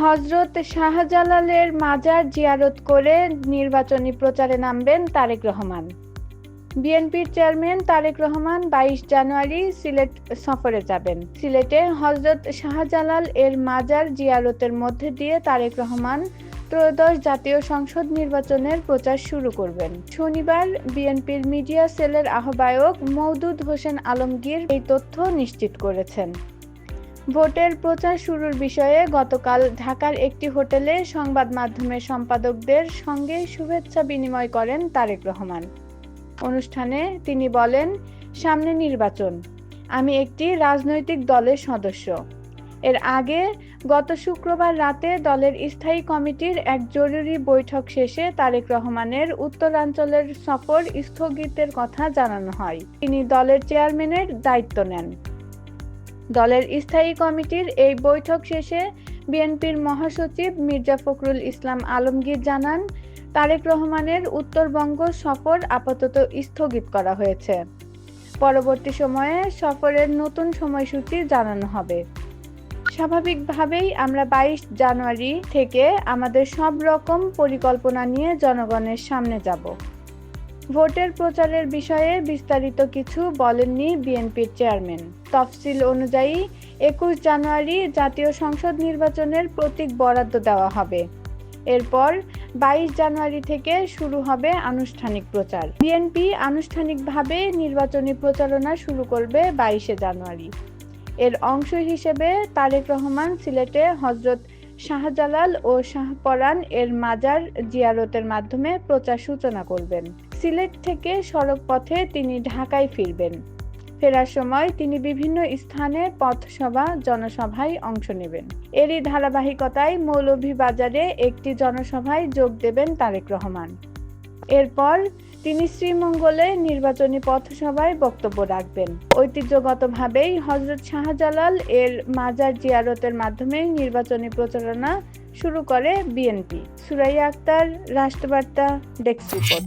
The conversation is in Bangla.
হজরত শাহজালালের মাজার জিয়ারত করে নির্বাচনী প্রচারে নামবেন তারেক রহমান। বিএনপির চেয়ারম্যান তারেক রহমান বাইশ জানুয়ারি সিলেট সফরে যাবেন। সিলেটে হজরত শাহজালাল এর মাজার জিয়ারতের মধ্যে দিয়ে তারেক রহমান ত্রয়োদশ জাতীয় সংসদ নির্বাচনের প্রচার শুরু করবেন। শনিবার বিএনপির মিডিয়া সেলের আহ্বায়ক মওদুদ হোসেন আলমগীর এই তথ্য নিশ্চিত করেছেন। ভোটের প্রচার শুরুর বিষয়ে গতকাল ঢাকার একটি হোটেলে সংবাদ মাধ্যমের সম্পাদকদের সঙ্গে শুভেচ্ছা বিনিময় করেন তারেক রহমান। অনুষ্ঠানে তিনি বলেন, সামনে নির্বাচন। আমি একটি রাজনৈতিক দলের সদস্য। এর আগে গত শুক্রবার রাতে দলের স্থায়ী কমিটির এক জরুরি বৈঠক শেষে তারেক রহমানের উত্তরাঞ্চলের সফর স্থগিতের কথা জানানো হয়। তিনি দলের চেয়ারম্যানের দায়িত্ব নেন। দলের স্থায়ী কমিটির এই বৈঠক শেষে বিএনপির মহাসচিব মির্জা ফখরুল ইসলাম আলমগীর জানান, তারেক রহমানের উত্তরবঙ্গ সফর আপাতত স্থগিত করা হয়েছে। পরবর্তী সময়ে সফরের নতুন সময়সূচি জানানো হবে। স্বাভাবিকভাবেই আমরা বাইশ জানুয়ারি থেকে আমাদের সব রকম পরিকল্পনা নিয়ে জনগণের সামনে যাব। ভোটের প্রচারের বিষয়ে বিস্তারিত কিছু বলেননি বিএনপির চেয়ারম্যান। তফসিল অনুযায়ী, একুশ জানুয়ারি জাতীয় সংসদ নির্বাচনের প্রতীক বরাদ্দ দেওয়া হবে। এরপর বাইশ জানুয়ারি থেকে শুরু হবে আনুষ্ঠানিক প্রচার। বিএনপি আনুষ্ঠানিকভাবে নির্বাচনী প্রচারণা শুরু করবে বাইশে জানুয়ারি। এর অংশ হিসেবে তারেক রহমান সিলেটে হজরত শাহজালাল ও শাহপরান এর মাজার জিয়ারতের মাধ্যমে প্রচার সূচনা করবেন। সিলেট থেকে সড়ক পথে তিনি ঢাকায় ফিরবেন। ফেরার সময় তিনি বিভিন্ন স্থানে পথসভা জনসভায় অংশ নেবেন। এরই ধারাবাহিকতায় মৌলভীবাজারে একটি জনসভায় যোগ দেবেন তারেক রহমান। এরপর তিনি শ্রীমঙ্গলে নির্বাচনী পথসভায় বক্তব্য রাখবেন। ঐতিহ্যগতভাবেই হজরত শাহজালাল এর মাজার জিয়ারতের মাধ্যমে নির্বাচনী প্রচারণা শুরু করে BNP. Suraiya Akter, Rashtrabarta, desk report.